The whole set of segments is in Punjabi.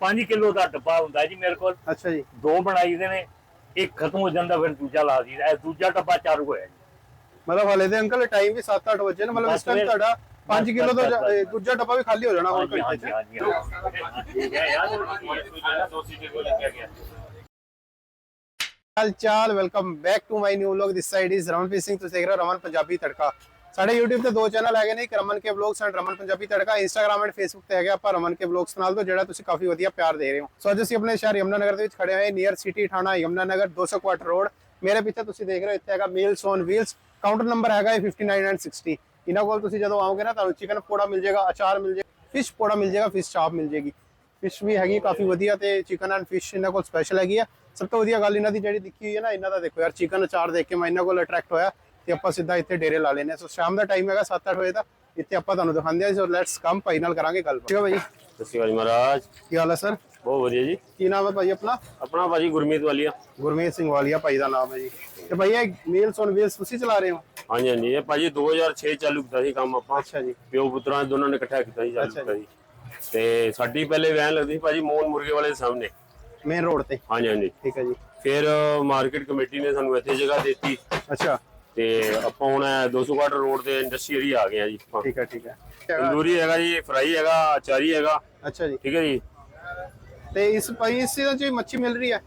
5 ਕਿਲੋ ਦਾ ਡੱਬਾ ਹੁੰਦਾ ਜੀ ਮੇਰੇ ਕੋਲ। ਅੱਛਾ ਜੀ। ਦੋ ਬਣਾਈ ਦੇ ਨੇ ਇੱਕ ਖਤਮ ਹੋ ਜਾਂਦਾ ਫਿਰ ਦੂਜਾ ਲਾ ਦਈਦਾ। ਇਹ ਦੂਜਾ ਡੱਬਾ ਚਾਲੂ ਹੋਇਆ ਜੀ। ਮਤਲਬ ਹਲੇ ਦੇ ਅੰਕਲ ਟਾਈਮ ਵੀ 7-8 ਵਜੇ ਨੇ ਮਤਲਬ ਇਸ ਟਾਈਮ ਤੁਹਾਡਾ 5 ਬਸ, ਕਿਲੋ ਤੋਂ। ਇਹ ਦੂਜਾ ਡੱਬਾ ਵੀ ਖਾਲੀ ਹੋ ਜਾਣਾ ਹਾਂਜੀ ਘੰਟੇ ਹਾਂਜੀ ਚ ਹਾਂਜੀ ਠੀਕ ਹੈ ਯਾਰ ਦੋ ਸੀਟੇ ਕੋ ਲਿਖਿਆ ਗਿਆ ਹਾਲ ਚਾਲ? Welcome back to my new vlog this side is Ramanpreet Singh ਤੁਸੀਂ ਦੇਖ ਰਹੇ ਹੋ ਰਮਨ ਪੰਜਾਬੀ ਤੜਕਾ। ਸਾਡੇ YouTube ਤੇ ਦੋ ਚੈਨਲ ਹੈਗੇ ਨੇ, ਇੱਕ Raman ke vlogs and Raman Punjabi Tadka, Instagram and Facebook ਤੇ ਹੈਗਾ ਆਪਾਂ ਰਮਨ ਕੇ ਵਲੌਗਸ ਨਾਲ, ਤੋਂ ਜਿਹੜਾ ਤੁਸੀਂ ਕਾਫੀ ਵਧੀਆ ਪਿਆਰ ਦੇ ਰਹੇ ਹੋ। ਸੋ ਅੱਜ ਅਸੀਂ ਆਪਣੇ ਸ਼ਹਿਰ ਯਮੁਨਾਨਗਰ ਦੇ ਵਿੱਚ ਖੜੇ ਹੋਏ ਨੀਅਰ ਸਿਟੀ ਥਾਣਾ ਯਮੁਨਾਨਗਰ 200 ਕੁਆਟਰ ਰੋਡ ਮੇਰੇ ਪਿੱਛੇ ਤੁਸੀਂ ਦੇਖ ਰਹੇ ਹੋ, ਇੱਥੇ ਹੈਗਾ meals on wheels counter number ਹੈਗਾ ਇਹ 59 ਐਂਡ 60 ਇਹਨਾਂ ਕੋਲ ਤੁਸੀਂ ਜਦੋਂ ਆਓਗੇ ਨਾ, ਤੁਹਾਨੂੰ ਚਿਕਨ ਪਕੌੜਾ ਮਿਲ ਜਾਏਗਾ, ਅਚਾਰ ਮਿਲ ਜਾਏਗਾ ਫਿਸ਼ ਪਕੌੜਾ ਮਿਲ ਜਾਏਗਾ ਫਿਸ਼ ਚਾਪ ਮਿਲ ਜਾਏਗੀ। ਫਿਸ਼ ਵੀ ਹੈਗੀ ਕਾਫੀ ਵਧੀਆ ਤੇ ਚਿਕਨ ਐਂਡ ਫਿਸ਼ ਇਹਨਾਂ ਕੋਲ ਸਪੈਸ਼ਲ ਹੈਗੀ ਆ। ਸਭ ਤੋਂ ਵਧੀਆ ਗੱਲ ਇਹਨਾਂ ਦੀ ਜਿਹੜੀ ਦਿਖੀ ਹੋਈ ਹੈ ਨਾ, ਇਹਨਾਂ ਦਾ ਦੇਖੋ ਯਾਰ ਚਿਕਨ ਅਚਾਰ ਦੇਖ ਕੇ ਮੈਂ ਇਹਨਾਂ ਕੋਲ ਅਟਰੈਕਟ ਹੋਇਆ। ਤੇ ਆਪਾਂ ਸਿੱਧਾ ਇੱਥੇ ਡੇਰੇ ਲਾ ਲੈਨੇ ਸੋ ਸ਼ਾਮ ਦਾ ਟਾਈਮ ਹੈਗਾ 7-8 ਵਜੇ ਦਾ ਇੱਥੇ ਆਪਾਂ ਤੁਹਾਨੂੰ ਦਿਖਾਉਂਦੇ ਹਾਂ। ਸੋ ਲੈਟਸ ਕਮ ਭਾਈ ਨਾਲ ਕਰਾਂਗੇ ਗੱਲ। ਠੀਕ ਹੈ ਭਾਈ? ਸਤਿ ਸ਼੍ਰੀ ਅਕਾਲ ਮਹਾਰਾਜ। ਕੀ ਹਾਲ ਹੈ ਸਰ ਬਹੁਤ ਵਧੀਆ ਜੀ। ਕੀ ਨਾਮ ਹੈ ਭਾਈ ਆਪਣਾ? ਆਪਣਾ ਭਾਜੀ ਗੁਰਮੀਤ ਵਾਲੀਆ। ਗੁਰਮੀਤ ਸਿੰਘ ਵਾਲੀਆ ਭਾਈ ਦਾ ਨਾਮ ਹੈ ਜੀ। ਤੇ ਭਾਈ ਇਹ ਮੀਲਸ ਔਨ ਵੀਲਸ ਤੁਸੀਂ ਚਲਾ ਰਹੇ ਹੋ? ਹਾਂਜੀ ਹਾਂਜੀ। ਇਹ ਭਾਜੀ 2006 ਚਾਲੂ ਕੀਤਾ ਸੀ ਕੰਮ ਆਪਾਂ। ਅੱਛਾ ਜੀ। ਪਿਓ ਪੁੱਤਰਾਂ ਦੋਨਾਂ ਨੇ ਇਕੱਠਾ ਕੀਤਾ ਸੀ ਚਾਲੂ ਕੀਤਾ ਜੀ। ਤੇ ਸਾਡੀ ਪਹਿਲੇ ਵੈਨ ਲੱਗਦੀ ਸੀ ਭਾਜੀ ਮੋਹਨ ਮੁਰਗੇ ਵਾਲੇ ਦੇ ਸਾਹਮਣੇ। ਮੇਨ ਰੋਡ ਤੇ। ਹਾਂਜੀ ਹਾਂਜੀ। ਠੀਕ ਹੈ ਜੀ। ਫਿਰ ਮਾਰਕੀਟ ਕਮੇਟੀ ਨੇ ਸਾਨੂੰ ਇੱਥੇ ਜਗ੍ਹਾ ਦਿੱਤੀ। ਅੱਛਾ। ਤੇ ਆਪਾਂ ਹੁਣ 200 ਕੁਆਟਰ ਰੋਡ ਤੇ ਇੰਡਸਟਰੀ ਏਰੀਆ ਆ ਗਏ ਆ ਜੀ ਆਪਾਂ। ਠੀਕ ਹੈ ਠੀਕ ਹੈ ਤੰਦੂਰੀ ਹੈਗਾ ਜੀ ਫਰਾਈ ਹੈਗਾ ਅਚਾਰੀ ਹੈਗਾ। ਅੱਛਾ ਜੀ। ਠੀਕ ਹੈ ਜੀ। ਤੇ ਇਸ ਭਾਈ ਇਸ ਚੀਜ਼ ਚ ਮੱਛੀ ਮਿਲ ਰਹੀ ਹੈ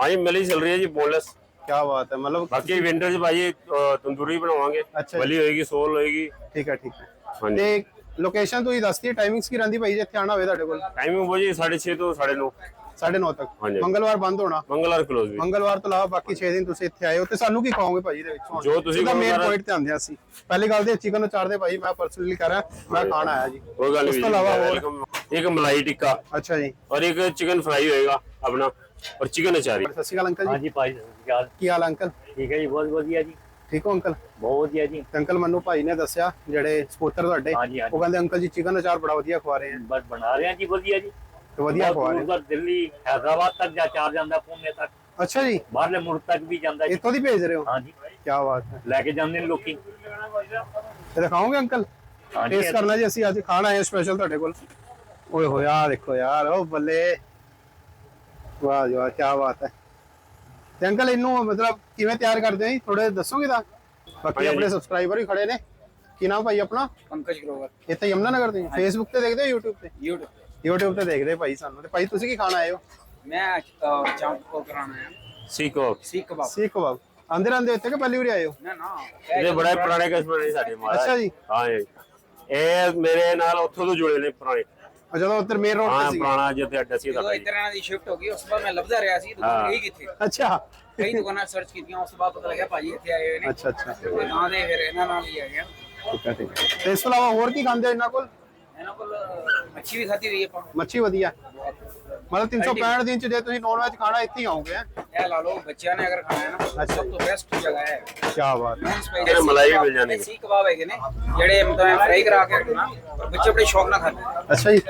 ਹਾਂਜੀ ਮਿਲੀ ਚੱਲ ਰਹੀ ਹੈ ਜੀ ਬੋਨਲੈਸ। ਕੀ ਬਾਤ ਹੈ ਮਤਲਬ ਬਾਕੀ ਵਿੰਟਰ 'ਚ ਅ, ਤੰਦੂਰੀ ਬਣਾਵਾਂਗੇ। ਜੀ। ਵਲੀ ਹੋਏਗੀ ਸੋਲ ਹੋਏਗੀ। ਠੀਕ ਹੈ ਠੀਕ ਹੈ ਤੇ ਲੋਕੇਸ਼ਨ ਤੁਸੀਂ ਦੱਸਦੀ ਟਾਈਮਿੰਗਸ ਕੀ ਰਹਿੰਦੀ ਭਾਈ ਜੇ ਇੱਥੇ ਆਣਾ ਹੋਵੇ ਤੁਹਾਡੇ ਕੋਲ? ਟਾਈਮਿੰਗ ਭਾਜੀ 6:30 ਤੋਂ 9:30 9:30 ਤੱਕ ਹਾਂਜੀ। ਮੰਗਲਵਾਰ ਬੰਦ ਹੋਣਾ ਮੰਗਲਵਾਰ ਕਲੋਜ਼ ਵੀ ਮੰਗਲਵਾਰ ਤੋਂ ਇਲਾਵਾ ਬਾਕੀ 6 ਦਿਨ ਤੁਸੀਂ ਇੱਥੇ ਆਏ ਹੋ ਤੇ ਸਾਨੂੰ ਕੀ ਕਹੋਗੇ ਭਾਜੀ ਦੇ ਵਿੱਚ ਹੁਣ? ਜੋ ਤੁਸੀਂ ਇਹਦਾ ਮੇਨ ਕਹੋਗੇ ਪੁਆਇੰਟ ਤੇ ਆਂਦੇ ਅਸੀਂ ਪਹਿਲੀ ਗੱਲ ਤੇ ਚਿਕਨ ਚਾਰ ਦੇ ਭਾਈ ਮੈਂ ਪਰਸਨਲੀ ਕਰ ਰਿਹਾ ਮੈਂ ਖਾਣ ਆਇਆ ਜੀ ਕੋਈ ਗੱਲ ਉਸ ਨਹੀਂ ਤੋਂ ਇਲਾਵਾ ਹੋਰ ਵੈਲਕਮ ਇੱਕ ਮਲਾਈ ਟਿੱਕਾ ਅੱਛਾ ਜੀ और एक चिकन फ्राई होएगा अपना और चिकन अचारी ਸਤਿ ਸ਼੍ਰੀ ਅਕਾਲ ਅੰਕਲ ਜੀ ਹਾਂਜੀ ਭਾਈ ਸਤਿ ਸ਼੍ਰੀ ਅਕਾਲ ਕੀ ਹਾਲ ਹੈ ਅੰਕਲ ਠੀਕ ਹੈ ਜੀ ਬਹੁਤ ਵਧੀਆ ਜੀ ਠੀਕ ਹੋ ਅੰਕਲ ਬਹੁਤ ਵਧੀਆ ਜੀ ਤੇ ਅੰਕਲ ਮੈਨੂੰ ਭਾਈ ਨੇ ਦੱਸਿਆ ਜਿਹੜੇ ਸਪੋਰਟਰ ਤੁਹਾਡੇ ਹਾਂਜੀ, ਹਾਂਜੀ। ਉਹ ਕਹਿੰਦੇ ਅੰਕਲ ਜੀ ਚਿਕਨ ਅਚਾਰ ਬੜਾ ਵਧੀਆ ਖਵਾ ਰਹੇ ਆ ਬਸ ਬਣਾ ਰਹੇ ਹਾਂ ਜੀ ਵਧੀਆ ਜੀ ਤੇ ਵਧੀਆ ਖਵਾ ਰਹੇ ਉਧਰ ਦਿੱਲੀ ਹੈਦਰਾਬਾਦ ਤੱਕ ਜਾ ਚਾਰ ਜਾਂਦਾ ਪੁਣੇ ਤੱਕ। ਆ। ਅੱਛਾ ਜੀ। ਬਾਹਰਲੇ ਮੁਲਕ ਤੱਕ ਵੀ ਜਾਂਦਾ ਜੀ। ਇੱਥੋਂ ਦੀ ਭੇਜ ਰਹੇ ਹੋ? ਹਾਂਜੀ। ਕੀ ਬਾਤ ਹੈ। ਲੈ ਕੇ ਜਾਂਦੇ ਨੇ ਲੋਕੀ। ਤੇ ਦਿਖਾਓਗੇ ਅੰਕਲ? ਹਾਂਜੀ, ਟੇਸਟ ਕਰਨਾ ਜੀ ਅਸੀਂ ਅੱਜ ਖਾਣ ਆਏ ਸਪੈਸ਼ਲ ਤੁਹਾਡੇ ਕੋਲ। ਓਏ ਹੋਇਆ ਆਹ ਦੇਖੋ ਯਾਰ ਉਹ ਬੱਲੇ। ਵਾਹ ਜੀ ਵਾਹ ਕੀ ਬਾਤ ਹੈ। ਤੇ ਅੰਕਲ ਇਹਨੂੰ ਮਤਲਬ ਕਿਵੇਂ ਤਿਆਰ ਕਰਦੇ ਹੋ ਜੀ? ਥੋੜੇ ਦੱਸੋਗੇ ਤਾਂ? ਬਾਕੀ ਆਪਣੇ ਸਬਸਕ੍ਰਾਈਬਰ ਵੀ ਖੜੇ ਨੇ। ਕੀ ਨਾਮ ਭਾਈ ਆਪਣਾ? ਪੰਕਜ ਗਰੋਵਰ। ਇੱਥੇ ਯਮਨਾ ਨਗਰ ਦੇ ਫੇਸਬੁੱਕ ਤੇ ਦੇਖਦੇ ਹੋ YouTube ਤੇ? YouTube YouTube ਤੇ ਦੇਖਦੇ ਭਾਈ ਸਾਨੂੰ ਤੇ ਭਾਈ ਤੁਸੀਂ ਕੀ ਖਾਣ ਆਏ ਹੋ? ਮੈਂ ਚਾਂਪ ਕੋ ਕਰਾਣਾ ਹੈ। सीखो ਸੀਖ ਕਬਾਬ ਸੀਖ ਕਬਾਬ ਆਂਦੇ ਰਹਿੰਦੇ ਇੱਥੇ ਕਿ ਪਹਿਲੀ ਵਾਰੀ ਆਏ ਹੋ? ਨਾ ਨਾ। ਇਹ ਬੜੇ ਪੁਰਾਣੇ ਕਸਟਮਰ ਨੇ ਸਾਡੇ ਮਹਾਰਾਜ। ਅੱਛਾ ਜੀ। ਹਾਂ ਜੀ। ਇਹ ਮੇਰੇ ਨਾਲ ਉੱਥੋਂ ਤੋਂ ਜੁੜੇ ਨੇ ਪੁਰਾਣੇ। ਆ ਜਦੋਂ ਉੱਧਰ ਮੇਨ ਰੋਡ ਹਾਂ ਤੇ ਸੀ ਪੁਰਾਣਾ ਜਿੱਥੇ ਅੱਡਾ ਸੀ ਜਦੋਂ ਸਾਡਾ ਜੀ। ਇਧਰ ਇਹਨਾਂ ਦੀ ਸ਼ਿਫਟ ਹੋ ਗਈ ਉਸ ਤੋਂ ਬਾਅਦ ਮੈਂ ਲੱਭਦਾ ਰਿਹਾ ਸੀ ਦੁਕਾਨ ਹਾਂ। ਗਈ ਕਿੱਥੇ? ਅੱਛਾ। ਕਈ ਦੁਕਾਨਾਂ ਸਰਚ ਕੀਤੀਆਂ ਉਸ ਤੋਂ ਬਾਅਦ ਪਤਾ ਲੱਗਿਆ ਭਾਜੀ ਇੱਥੇ ਆਏ ਹੋਏ ਨੇ। ਅੱਛਾ ਅੱਛਾ। ਤੇ ਤਾਂ ਦੇ ਫਿਰ ਇਹਨਾਂ ਨਾਲ ਹੀ ਆ। ਗਿਆ ਠੀਕ ਹੈ ਠੀਕ ਹੈ। ਤੇ ਇਸ ਤੋਂ ਇਲਾਵਾ ਹੋਰ ਕੀ ਖਾਂਦੇ ਹੋ ਇਹਨਾਂ ਕੋਲ? ਇਹਨਾਂ ਕੋਲ ਮੱਛੀ ਵੀ ਖਾਧੀ ਹੋਈ ਹੈ ਆਪਾਂ ਮੱਛੀ ਵਧੀਆ। ਮਤਲਬ 365 ਦਿਨ ਚ ਜੇ ਤੁਸੀਂ ਨੌਨ ਵੈਜ ਖਾਣਾ ਇੱਥੇ ਹੀ ਆਓਗੇ ਇਹ ਲਾ ਲਓ ਬੱਚਿਆਂ ਨੇ ਅਗਰ ਖਾਣਾ ਹੈ ਨਾ। ਸਭ ਤੋਂ ਬੈਸਟ ਜਗ੍ਹਾ ਹੈ। ਕੀ ਬਾਤ ਹੈ। ਇਹਦੇ ਮਲਾਈ ਵੀ ਮਿਲ ਜਾਣਗੇ। ਸੀਖ ਕਬਾਬ ਹੈਗੇ ਨੇ ਜਿਹੜੇ ਮਤਲਬ ਫਰਾਈ ਕਰਾ ਕੇ ਰੱਖਣਾ ਪਰ ਬੱਚੇ ਬੜੇ ਸ਼ੌਕ ਨਾਲ ਖਾਂਦੇ ਅੱਛਾ ਜੀ।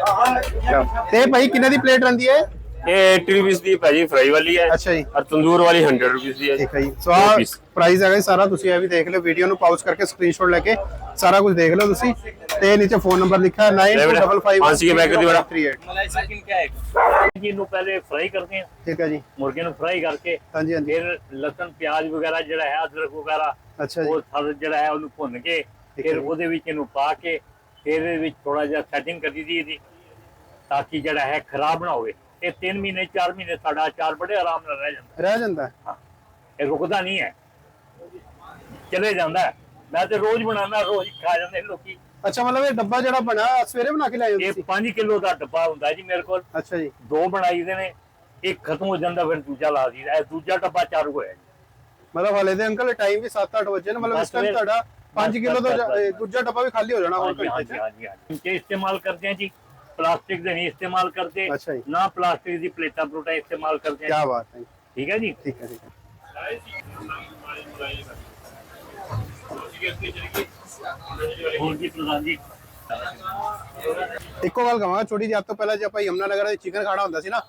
ਤੇ ਭਾਈ ਕਿੰਨੇ ਦੀ ਪਲੇਟ ਰਹਿੰਦੀ ਹੈ ਇਹ 80 ਰੁਪਏ ਦੀ ਭਾਜੀ ਫਰਾਈ ਵਾਲੀ ਹੈ ਅੱਛਾ ਜੀ ਔਰ ਤੰਦੂਰ ਵਾਲੀ 100 ਰੁਪਏ ਦੀ ਹੈ ਠੀਕ ਹੈ ਜੀ ਸੋ ਆ ਪ੍ਰਾਈਸ ਹੈਗਾ ਜੀ ਸਾਰਾ ਤੁਸੀਂ ਇਹ ਵੀ ਦੇਖ ਲਿਓ ਵੀਡੀਓ ਨੂੰ ਪਾਉਜ਼ ਕਰਕੇ ਸਕਰੀਨਸ਼ਾਟ ਲੈ ਕੇ ਸਾਰਾ ਕੁਝ ਦੇਖ ਲਓ ਤੁਸੀਂ ਤੇ ਨੀਚੇ ਫੋਨ ਨੰਬਰ ਲਿਖਿਆ ਹੈ फांसी के बैग के दीवार। 925538 ਮਲਾਈ ਸਕਿਨ ਕਿਆ ਹੈ ਜੀ ਨੂੰ ਪਹਿਲੇ ਫਰਾਈ ਕਰਦੇ ਹਾਂ ਠੀਕ ਹੈ ਜੀ ਮੁਰਗੇ ਨੂੰ ਫਰਾਈ ਕਰਕੇ ਹਾਂਜੀ ਹਾਂਜੀ ਫਿਰ ਲਸਣ ਪਿਆਜ਼ ਵਗੈਰਾ ਜਿਹੜਾ ਹੈ ਅਦਰਕ ਵਗੈਰਾ ਅੱਛਾ ਜੀ ਉਹ ਸਾਰਾ ਜਿਹੜਾ ਹੈ ਉਹਨੂੰ ਭੁੰਨ ਕੇ ਠੀਕ ਹੈ ਫਿਰ ਜੀ। ਉਹਦੇ ਵਿੱਚ ਇਹਨੂੰ ਪਾ ਕੇ ਫਿਰ ਇਹਦੇ ਵਿੱਚ ਥੋੜਾ ਜਿਹਾ ਸੈਟਿੰਗ ਕਰੀ ਦੀ ਇਹਦੀ ਤਾਂ ਕਿ ਜਿਹੜਾ ਹੈ ਖਰਾਬ ਨਾ ਹੋਵੇ ਇਹ 3 ਮਹੀਨੇ 4 ਮਹੀਨੇ ਸਾਡਾ ਅਚਾਰ ਬੜੇ ਆਰਾਮ ਨਾਲ ਰਹਿ ਜਾਂਦਾ। ਰਹਿ ਜਾਂਦਾ ਹਾਂ। ਇਹ ਰੁਕਦਾ ਨਹੀਂ ਹੈ। ਚਲੇ ਜਾਂਦਾ ਮੈਂ ਤੇ ਰੋਜ਼ ਬਣਾਉਣਾ ਰੋਜ਼ ਖਾ ਜਾਂਦੇ ਲੋਕੀ। ਅੱਛਾ ਮਤਲਬ ਇਹ ਡੱਬਾ ਜਿਹੜਾ ਬਣਾ ਸਵੇਰੇ ਬਣਾ ਕੇ ਲੈ ਜਾਂਦੇ ਸੀ? ਇਹ 5 ਕਿਲੋ ਦਾ ਡੱਬਾ ਹੁੰਦਾ ਜੀ ਮੇਰੇ ਕੋਲ। ਅੱਛਾ ਜੀ। ਦੋ ਬਣਾਈਦੇ ਨੇ ਇੱਕ ਖਤਮ ਹੋ ਜਾਂਦਾ ਫਿਰ ਦੂਜਾ ਲਾ ਦਈਦਾ। ਇਹ ਦੂਜਾ ਡੱਬਾ ਚਾਰ ਹੋਇਆ ਮਤਲਬ ਹਲੇ ਦੇ ਅੰਕਲ ਟਾਈਮ ਵੀ 7-8 ਵਜੇ ਨੇ ਮਤਲਬ ਇਸ ਟਾਈਮ ਤੁਹਾਡਾ 5 ਕਿਲੋ ਦਾ ਦੂਜਾ ਡੱਬਾ ਵੀ ਖਾਲੀ ਹੋ ਜਾਣਾ ਹੋਰ ਘੰਟੇ ਚ। ਹਾਂਜੀ ਹਾਂਜੀ ਇਸਤੇਮਾਲ ਕਰਦੇ ਆ ਜੀ प्लास्टिक ਦੇ ਨਹੀਂ ਇਸਤੇਮਾਲ ਕਰਦੇ ਅੱਛਾ ਜੀ। ਨਾ ਪਲਾਸਟਿਕ ਦੀ ਪਲੇਟਾਂ ਪਲੂਟਾਂ ਇਸਤੇਮਾਲ ਕਰਦੇ ਕੀ हैं ਬਾਤ ਹੈ ਜੀ। ਠੀਕ ਹੈ ਜੀ ਠੀਕ ਹੈ ਠੀਕ ਹੈ ਹੋਰ ਜੀ ਪ੍ਰਧਾਨ ਜੀ ਇੱਕੋ ਗੱਲ ਕਹਾਂਗਾ ਛੋਟੀ ਜਿਹੀ ਅੱਜ ਤੋਂ ਪਹਿਲਾਂ ਜੇ ਆਪਾਂ ਯਮਨਾ ਨਗਰ ਦੇ ਚਿਕਨ ਖਾਣਾ ਹੁੰਦਾ ਸੀ ਨਾ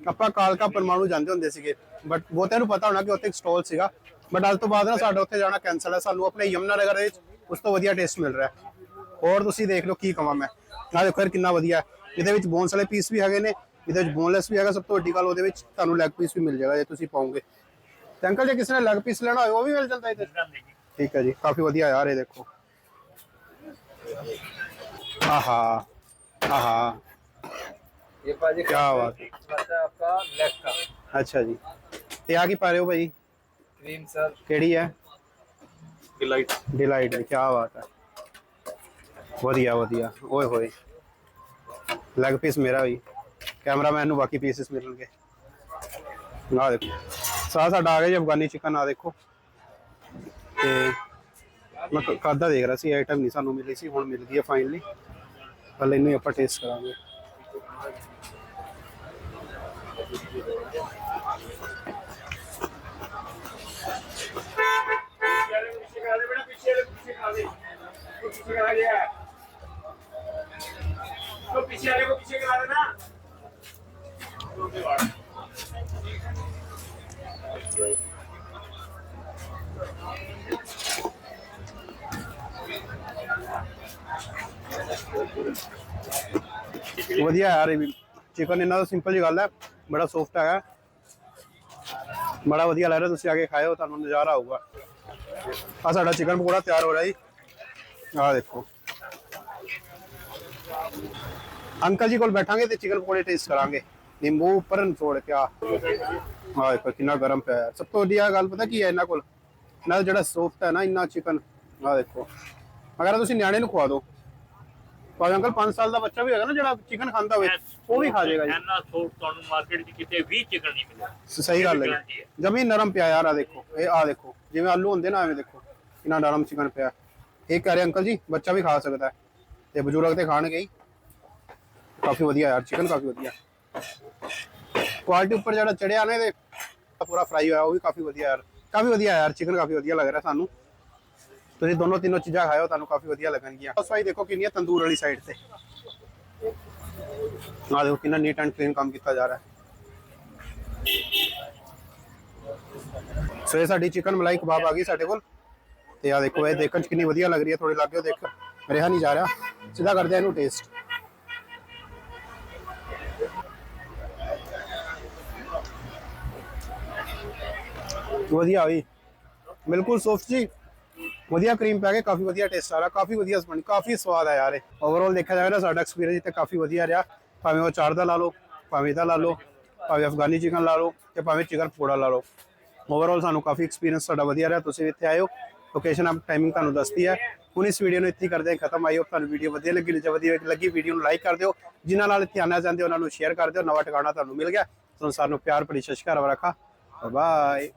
ਆਪਾਂ ਕਾਲਕਾ ਪਰਮਾਣੂ ਜਾਂਦੇ ਹੁੰਦੇ ਸੀਗੇ ਬਟ ਬਹੁਤਿਆਂ ਨੂੰ ਪਤਾ ਹੋਣਾ ਕਿ ਉੱਥੇ ਇੱਕ ਸਟਾਲ ਸੀਗਾ ਬਟ ਅੱਜ ਤੋਂ ਬਾਅਦ ਨਾ ਸਾਡਾ ਉੱਥੇ ਜਾਣਾ ਕੈਨਸਲ ਹੈ ਸਾਨੂੰ ਆਪਣੇ ਯਮਨਾ ਨਗਰ ਦੇ ਵਿੱਚ ਉਸ ਤੋਂ ਵਧੀਆ ਟੇਸਟ ਮਿਲ ਰਿਹਾ ਹੈ ਹੋਰ ਤੁਸੀਂ ਦੇਖ ਲਓ ਕੀ ਕਵਾਂ ਮੈਂ ਆ ਦੇਖੋ ਯਾਰ ਕਿੰਨਾ ਵਧੀਆ। ਇਹਦੇ ਵਿੱਚ ਬੋਨਸ ਵਾਲੇ ਪੀਸ ਵੀ ਹੈਗੇ ਨੇ ਇਹਦੇ ਵਿੱਚ ਬੋਨਲੈਸ ਵੀ ਹੈਗਾ ਸਭ ਤੋਂ ਵੱਡੀ ਗੱਲ ਉਹਦੇ ਵਿੱਚ ਤੁਹਾਨੂੰ ਲੈਗ ਪੀਸ ਵੀ ਮਿਲ ਜਾਏਗਾ ਜੇ ਤੁਸੀਂ ਪਾਉਂਗੇ ਤੇ ਜੇ ਕਿਸੇ ਨੇ ਲੈਗ ਪੀਸ ਲੈਣਾ ਹੋਵੇ ਉਹ ਵੀ ਮਿਲ ਜਾਂਦਾ ਇਹਦੇ ਠੀਕ ਹੈ ਜੀ ਕਾਫੀ ਵਧੀਆ ਯਾਰ ਇਹ ਦੇਖੋ। ਆਹਾ ਆਹਾ। ਇਹ ਭਾਜੀ ਕੀ ਬਾਤ ਹੈ। ਆਪਕਾ ਲੈਗ ਦਾ। ਅੱਛਾ ਜੀ। ਤੇ ਆ ਕੀ ਪਾ ਰਹੇ ਹੋ ਭਾਈ? ਕਰੀਮ ਸਰ ਕਿਹੜੀ ਹੈ? ਡਿਲਾਈਟ ਡਿਲਾਈਟ ਹੈ ਕੀ ਬਾਤ ਹੈ। ਵਧੀਆ ਵਧੀਆ। ਓਏ ਹੋਏ। ਲੈਗ ਪੀਸ ਮੇਰਾ ਵੀ। ਕੈਮਰਾਮੈਨ ਨੂੰ ਬਾਕੀ ਪੀਸਸ ਮਿਲਣਗੇ। ਆ ਦੇਖੋ। ਸਾਹ ਸਾਡਾ ਆ ਗਿਆ ਜੀ ਅਫਗਾਨੀ ਚਿਕਨ ਆ ਦੇਖੋ। ਤੇ ਮੈਂ ਕ- ਕਾਦਾ ਦੇਖ ਰਿਹਾ ਸੀ ਆਈਟਮ ਨਹੀਂ ਸਾਨੂੰ ਮਿਲੀ ਸੀ, ਹੁਣ ਮਿਲ ਗਈ ਹੈ ਫਾਈਨਲੀ ਪਹਿਲੇ ਇਹਨੂੰ ਆਪਾਂ ਟੇਸਟ ਕਰਾਂਗੇ। ਵਧੀਆ ਯਾਰ ਇਹ ਵੀ। ਚਿਕਨ ਇਹਨਾਂ ਦਾ ਸਿੰਪਲ ਜੀ ਗੱਲ ਹੈ, ਬੜਾ ਸੌਫਟ ਹੈਗਾ। ਬੜਾ ਵਧੀਆ ਲੱਗ ਰਿਹਾ, ਤੁਸੀਂ ਆ ਕੇ ਖਾਇਓ, ਤੁਹਾਨੂੰ ਨਜ਼ਾਰਾ ਆਊਗਾ। ਆ ਸਾਡਾ ਚਿਕਨ ਪਕੌੜਾ ਤਿਆਰ ਹੋ ਰਿਹਾ ਜੀ। ਆਹ ਦੇਖੋ। ਅੰਕਲ ਜੀ ਕੋਲ ਬੈਠਾਂਗੇ ਤੇ ਚਿਕਨ ਪਕੌੜੇ ਟੇਸਟ ਕਰਾਂਗੇ। ਨਿੰਬੂ ਉੱਪਰ ਨਿਚੋੜ ਕੇ ਆ। ਆਹ ਦੇਖੋ ਕਿੰਨਾ ਗਰਮ ਪਿਆ ਹੈ। ਸਭ ਤੋਂ ਵਧੀਆ ਗੱਲ ਪਤਾ ਕੀ ਹੈ ਇਹਨਾਂ ਕੋਲ? ਨਾਲ ਜਿਹੜਾ ਸੌਫਟ ਹੈ ਨਾ ਇੰਨਾ ਚਿਕਨ ਆਹ ਦੇਖੋ। ਅਗਰ ਤੁਸੀਂ ਨਿਆਣੇ ਨੂੰ ਖਵਾ ਦਿਓ। ਭਾਵੇਂ ਅੰਕਲ 5 ਸਾਲ ਦਾ ਬੱਚਾ ਵੀ ਹੈਗਾ ਨਾ ਜਿਹੜਾ ਚਿਕਨ ਖਾਂਦਾ ਹੋਵੇ ਉਹ ਵੀ ਖਾ ਜਾਏਗਾ ਜੀ। ਇੰਨਾ ਸੋਫਟ ਤੁਹਾਨੂੰ ਮਾਰਕੀਟ 'ਚ ਕਿਤੇ ਵੀ ਚਿਕਨ ਨਹੀਂ ਮਿਲਿਆ। ਸ- ਸਹੀ ਗੱਲ ਹੈ। ਹੈ। ਜਮੀ ਨਰਮ ਪਿਆ ਯਾਰ ਆ ਦੇਖੋ। ਇਹ ਆ ਦੇਖੋ। ਜਿਵੇਂ ਆਲੂ ਹੁੰਦੇ ਨਾ ਐਵੇਂ ਦੇਖੋ। ਕਿੰਨਾ ਨਰਮ ਚਿਕਨ ਪਿਆ। ਇਹ ਕਹ ਰਹੇ ਅੰਕਲ ਜੀ ਬੱਚਾ ਵੀ ਖਾ ਸਕਦਾ ਹੈ। ਤੇ ਬਜ਼ੁਰਗ ਤੇ ਖਾਣਗੇ ਹੀ। ਕਾਫੀ ਵਧੀਆ ਯਾਰ ਚਿਕਨ ਕਾਫੀ ਵਧੀਆ। ਕੁਆਲਿਟੀ ਉੱਪਰ ਜਿਹੜਾ ਚੜਿਆ ਨਾ ਇਹਦੇ ਪੂਰਾ ਫਰਾਈ ਹੋਇਆ, ਉਹ ਵੀ ਕਾਫੀ ਵਧੀਆ ਯਾਰ। ਕਾਫੀ ਵਧੀਆ ਯਾਰ ਚਿਕਨ ਕਾਫੀ ਵਧੀਆ ਲੱਗ ਰਿਹਾ ਸਾਨੂੰ। ਤੁਸੀਂ ਦੋਨੋਂ ਤਿੰਨੋਂ ਚੀਜ਼ਾਂ ਖਾਇਓ, ਤੁਹਾਨੂੰ ਕਾਫੀ ਵਧੀਆ ਲੱਗਣਗੀਆਂ। ਸਫ਼ਾਈ ਦੇਖੋ ਕਿੰਨੀ ਤੰਦੂਰ ਵਾਲੀ ਸਾਈਡ ਤੇ। ਆ ਦੇਖੋ ਕਿੰਨਾ ਨੀਟ ਐਂਡ ਕਲੀਨ ਕੰਮ ਕੀਤਾ ਜਾ ਰਿਹਾ। ਸੋ ਇਹ ਸਾਡੀ ਚਿਕਨ ਮਲਾਈ ਕਬਾਬ ਆ ਗਈ ਸਾਡੇ ਕੋਲ। ਤੇ ਆ ਦੇਖੋ, ਇਹ ਦੇਖਣ ਚ ਕਿੰਨੀ ਵਧੀਆ ਲੱਗ ਰਹੀ ਹੈ ਥੋੜੇ ਲੱਗੇ ਦੇਖ। ਰਿਹਾ ਨਹੀਂ ਜਾ ਰਿਹਾ। ਸਿੱਧਾ ਕਰਦੇ ਇਹਨੂੰ ਟੇਸਟ ਵਧੀਆ ਹੋਈ। ਬਿਲਕੁਲ ਸੌਫਟ ਜੀ। ਵਧੀਆ ਕਰੀਮ ਪੈ ਕੇ ਕਾਫੀ ਵਧੀਆ ਟੇਸਟ ਆ ਰਿਹਾ, ਕਾਫੀ ਵਧੀਆ ਬਣੀ, ਕਾਫੀ ਸਵਾਦ ਆ ਯਾਰ ਇਹ। ਓਵਰਆਲ ਦੇਖਿਆ ਜਾਵੇ ਨਾ ਸਾਡਾ ਐਕਸਪੀਰੀਅੰਸ ਇੱਥੇ ਕਾਫੀ ਵਧੀਆ ਰਿਹਾ। ਭਾਵੇਂ ਉਹ ਚਾਰ ਦਾ ਲਾ ਲਓ, ਭਾਵੇਂ ਇਹਦਾ ਲਾ ਲਓ, ਭਾਵੇਂ ਅਫਗਾਨੀ ਚਿਕਨ ਲਾ ਲਓ ਤੇ ਭਾਵੇਂ ਚਿਕਨ ਪਕੌੜਾ ਲਾ ਲਓ। ਓਵਰਆਲ ਸਾਨੂੰ ਕਾਫੀ ਐਕਸਪੀਰੀਅੰਸ ਸਾਡਾ ਵਧੀਆ ਰਿਹਾ, ਤੁਸੀਂ ਇੱਥੇ ਆਇਓ ਲੋਕੇਸ਼ਨ ਆਪ ਟਾਈਮਿੰਗ ਤੁਹਾਨੂੰ ਦੱਸਦੀ ਹੈ। ਹੁਣ ਇਸ ਵੀਡੀਓ ਨੂੰ ਇੱਥੇ ਕਰਦੇ ਹਾਂ, ਖਤਮ। ਆਈ ਹੋਪ ਤੁਹਾਨੂੰ ਵੀਡੀਓ ਵਧੀਆ ਲੱਗੀ, ਜੇ ਵਧੀਆ ਲੱਗੀ ਵੀਡੀਓ ਨੂੰ ਲਾਈਕ ਕਰ ਦਿਓ। ਜਿਨ੍ਹਾਂ ਨਾਲ ਇੱਥੇ ਆਉਣਾ ਚਾਹੁੰਦੇ ਉਹਨਾਂ ਨੂੰ ਸ਼ੇਅਰ ਕਰ ਦਿਓ। ਨਵਾਂ ਟਿਕਾਣਾ ਤੁਹਾਨੂੰ ਮਿਲ ਗਿਆ। ਸੰਸਾਰ ਨੂੰ ਪਿਆਰ, ਭਰੀ ਸਤਿ ਸ਼੍ਰੀ ਅਕਾਲ ਰੱਖਾ। ਬਾਏ